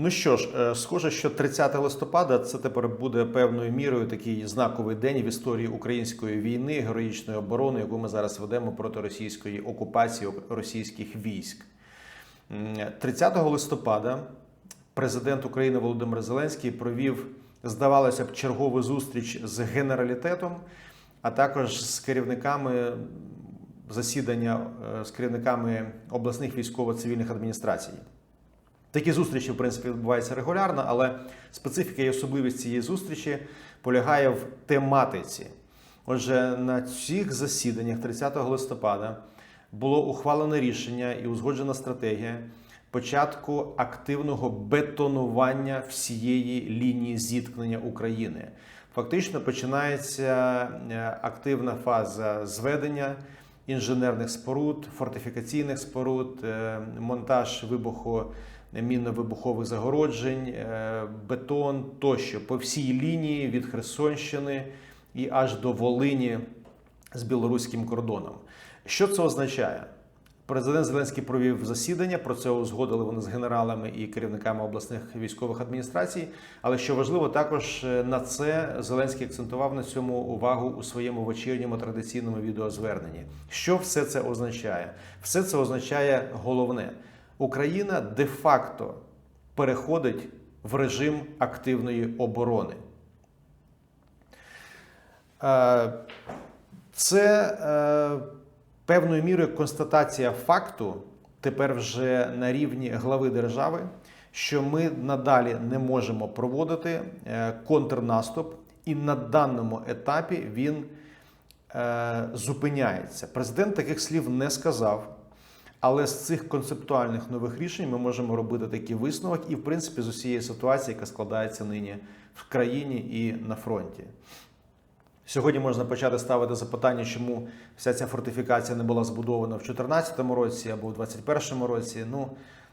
Ну що ж, е, схоже, що 30 листопада це тепер буде певною мірою такий знаковий день в історії української війни, героїчної оборони, яку ми зараз ведемо проти російської окупації російських військ. 30 листопада президент України Володимир Зеленський провів, здавалося б, чергову зустріч з генералітетом, а також з керівниками засідання е, з керівниками обласних військово-цивільних адміністрацій. Такі зустрічі, в принципі, відбуваються регулярно, але специфіка і особливість цієї зустрічі полягає в тематиці. Отже, на цих засіданнях 30 листопада було ухвалено рішення і узгоджена стратегія початку активного бетонування всієї лінії зіткнення України. Фактично починається е, активна фаза зведення інженерних споруд, фортифікаційних споруд, е, монтаж вибуху мінно-вибухових загороджень, е, бетон тощо по всій лінії від Херсонщини і аж до Волині з білоруським кордоном. Що це означає? Президент Зеленський провів засідання. Про це узгодили вони з генералами і керівниками обласних військових адміністрацій. Але що важливо, також е, на це Зеленський акцентував на цьому увагу у своєму вечірньому традиційному відеозверненні. Що все це означає? Все це означає головне: Україна де-факто переходить в режим активної оборони. Е, Це е, певною мірою констатація факту тепер вже на рівні глави держави, що ми надалі не можемо проводити е, контрнаступ, і на даному етапі він е, зупиняється. Президент таких слів не сказав. Але з цих концептуальних нових рішень ми можемо робити такий висновок, і в принципі з усієї ситуації, яка складається нині в країні і на фронті. Сьогодні можна почати ставити запитання, чому вся ця фортифікація не була збудована в 2014 році або в 2021 році. Ну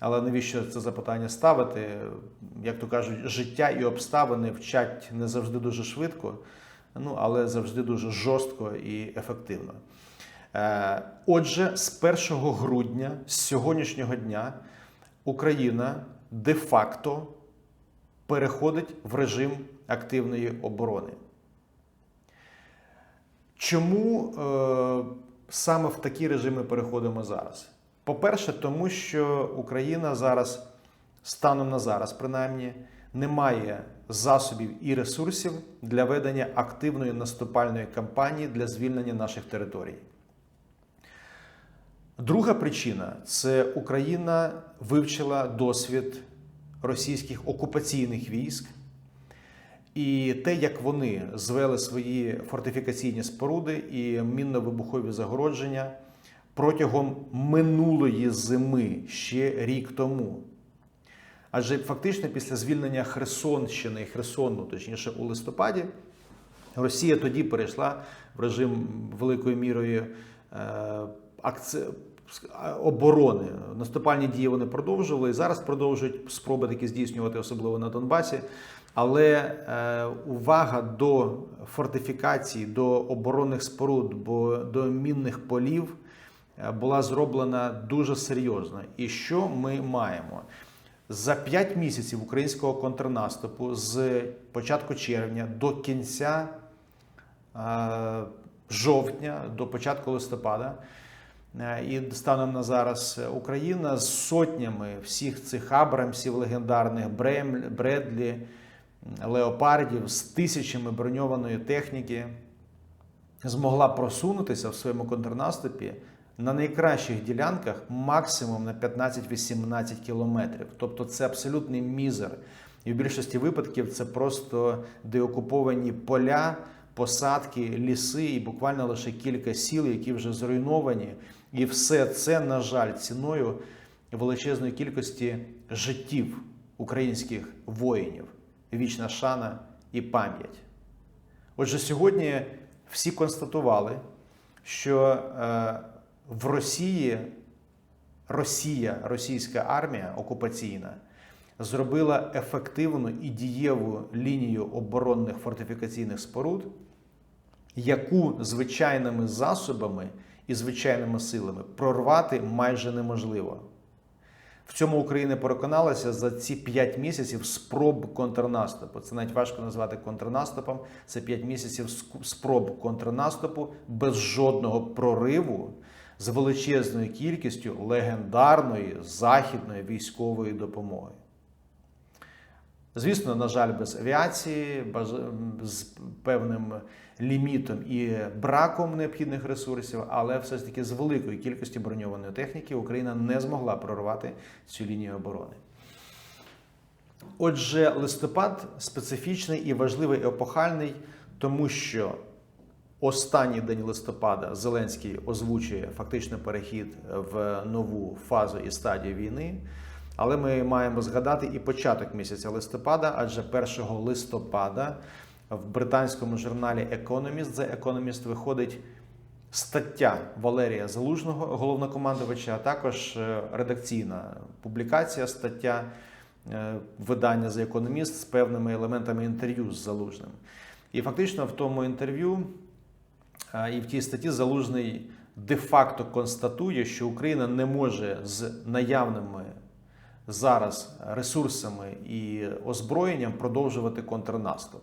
але навіщо це запитання ставити? Як то кажуть, життя і обставини вчать не завжди дуже швидко, ну але завжди дуже жорстко і ефективно. Е, Отже, з 1 грудня, з сьогоднішнього дня, Україна де-факто переходить в режим активної оборони. Чому е, саме в такі режими переходимо зараз? По-перше, тому що Україна зараз, станом на зараз, принаймні, не має засобів і ресурсів для ведення активної наступальної кампанії для звільнення наших територій. Друга причина це Україна вивчила досвід російських окупаційних військ і те, як вони звели свої фортифікаційні споруди і мінно-вибухові загородження протягом минулої зими ще рік тому. Адже фактично після звільнення Херсонщини і Херсону, точніше у листопаді, Росія тоді перейшла в режим великою мірою е, акці... оборони. Наступальні дії вони продовжували і зараз продовжують спроби такі здійснювати, особливо на Донбасі. Але е, увага до фортифікацій, до оборонних споруд, бо до мінних полів е, була зроблена дуже серйозно. І що ми маємо? За 5 місяців українського контрнаступу з початку червня до кінця е, жовтня, до початку листопада. І станом на зараз Україна з сотнями всіх цих абрамсів легендарних Брем- Бредлі, леопардів з тисячами броньованої техніки змогла просунутися в своєму контрнаступі на найкращих ділянках максимум на 15-18 кілометрів. Тобто це абсолютний мізер. І в більшості випадків це просто деокуповані поля, посадки, ліси і буквально лише кілька сіл, які вже зруйновані. І все це, на жаль, ціною величезної кількості життів українських воїнів. Вічна шана і пам'ять. Отже, сьогодні всі констатували, що е, в Росії Росія, російська армія окупаційна зробила ефективну і дієву лінію оборонних фортифікаційних споруд, яку звичайними засобами і звичайними силами прорвати майже неможливо. В цьому Україна переконалася за ці 5 місяців спроб контрнаступу. Це навіть важко назвати контрнаступом. Це 5 місяців спроб контрнаступу без жодного прориву з величезною кількістю легендарної західної військової допомоги. Звісно, на жаль, без авіації, з певним лімітом і браком необхідних ресурсів, але все ж таки з великою кількістю броньованої техніки Україна не змогла прорвати цю лінію оборони. Отже, листопад специфічний і важливий і епохальний, тому що останній день листопада Зеленський озвучує фактично перехід в нову фазу і стадію війни. Але ми маємо згадати і початок місяця листопада, адже 1 листопада в британському журналі Economist The Economist виходить стаття Валерія Залужного, головнокомандувача, а також е, редакційна публікація, стаття е, видання The Economist з певними елементами інтерв'ю з Залужним. І фактично в тому інтерв'ю І в тій статті Залужний де-факто констатує, що Україна не може з наявними зараз ресурсами і озброєнням продовжувати контрнаступ.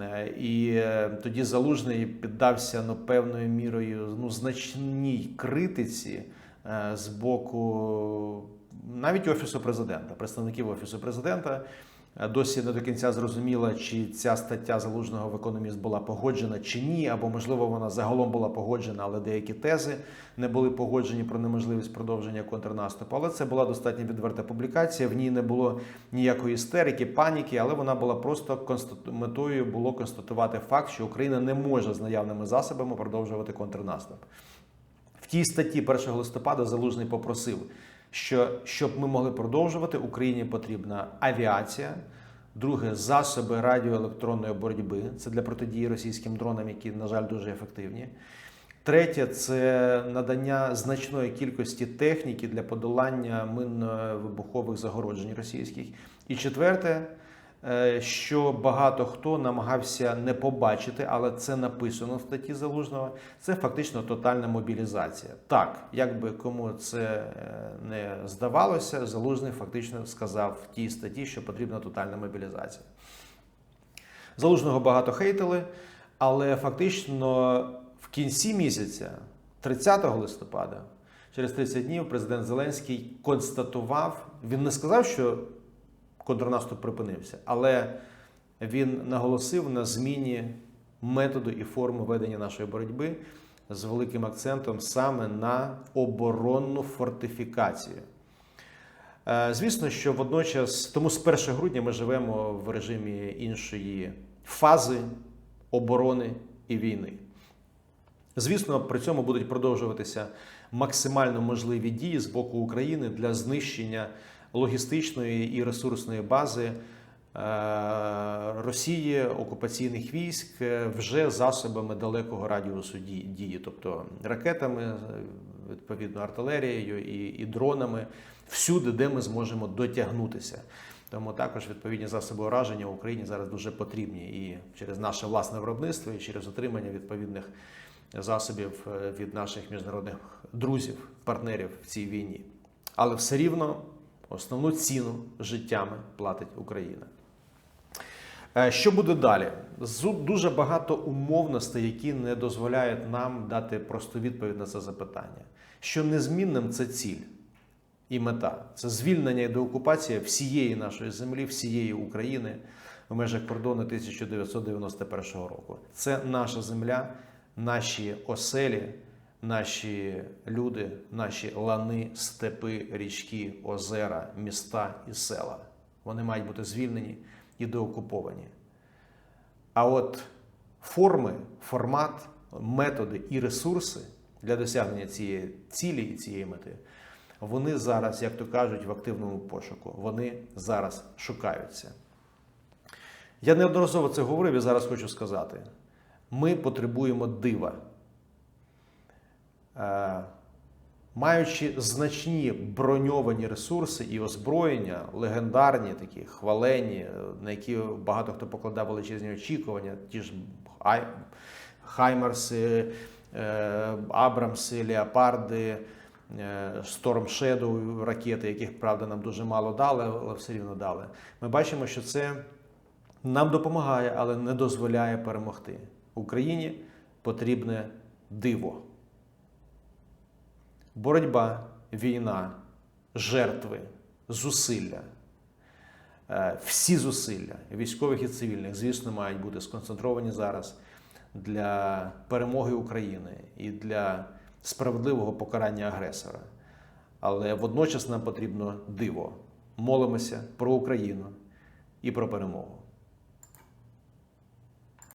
Е, І е, тоді Залужний піддався ну, певною мірою ну, значній критиці е, з боку навіть Офісу президента, представників Офісу президента. Досі не до кінця зрозуміло, чи ця стаття залужного в економіст була погоджена чи ні, або можливо вона загалом була погоджена, але деякі тези не були погоджені про неможливість продовження контрнаступу. Але це була достатньо відверта публікація. В ній не було ніякої істерики, паніки, але вона була просто констату... метою було констатувати факт, що Україна не може з наявними засобами продовжувати контрнаступ. В тій статті 1 листопада Залужний попросив, що щоб ми могли продовжувати, Україні потрібна авіація. Друге засоби радіоелектронної боротьби. Це для протидії російським дронам, які, на жаль, дуже ефективні. Третє це надання значної кількості техніки для подолання минно-вибухових загороджень російських. І четверте, що багато хто намагався не побачити, але це написано в статті Залужного. Це фактично тотальна мобілізація. Так, якби кому це е, не здавалося, Залужний фактично сказав в тій статті, що потрібна тотальна мобілізація. Залужного багато хейтили, але фактично в кінці місяця, 30 листопада, через 30 днів, президент Зеленський констатував, він не сказав, що контрнаступ припинився, але він наголосив на зміні методу і форми ведення нашої боротьби з великим акцентом саме на оборонну фортифікацію. Е, Звісно, що водночас, тому з 1 грудня ми живемо в режимі іншої фази оборони і війни. Звісно, при цьому будуть продовжуватися максимально можливі дії з боку України для знищення логістичної і ресурсної бази е, Росії, окупаційних військ е, вже засобами далекого радіусу дії, тобто ракетами, е, відповідно артилерією і, і дронами, всюди, де ми зможемо дотягнутися. Тому також відповідні засоби ураження в Україні зараз дуже потрібні і через наше власне виробництво, і через отримання відповідних засобів від наших міжнародних друзів, партнерів в цій війні. Але все рівно основну ціну життями платить Україна. Е, Що буде далі? Дуже багато умовностей, які не дозволяють нам дати просту відповідь на це запитання. Що незмінним це ціль і мета це звільнення і деокупація всієї нашої землі, всієї України в межах кордону 1991 року. Це наша земля, наші оселі, наші люди, наші лани, степи, річки, озера, міста і села. Вони мають бути звільнені і деокуповані. А от форми, формат, методи і ресурси для досягнення цієї цілі і цієї мети, вони зараз, як то кажуть, в активному пошуку. Вони зараз шукаються. Я неодноразово це говорив і зараз хочу сказати: ми потребуємо дива. Е, Маючи значні броньовані ресурси і озброєння, легендарні, такі хвалені, е, на які багато хто покладав величезні очікування, ті ж Хай- Хаймарси, е, Абрамси, Леопарди, Storm Shadow ракети, яких правда нам дуже мало дали, але все рівно дали. Ми бачимо, що це нам допомагає, але не дозволяє перемогти. Україні потрібне диво. Боротьба, війна, жертви, зусилля. Е, Всі зусилля військових і цивільних, звісно, мають бути сконцентровані зараз для перемоги України і для справедливого покарання агресора. Але водночас нам потрібно диво. Молимося про Україну і про перемогу.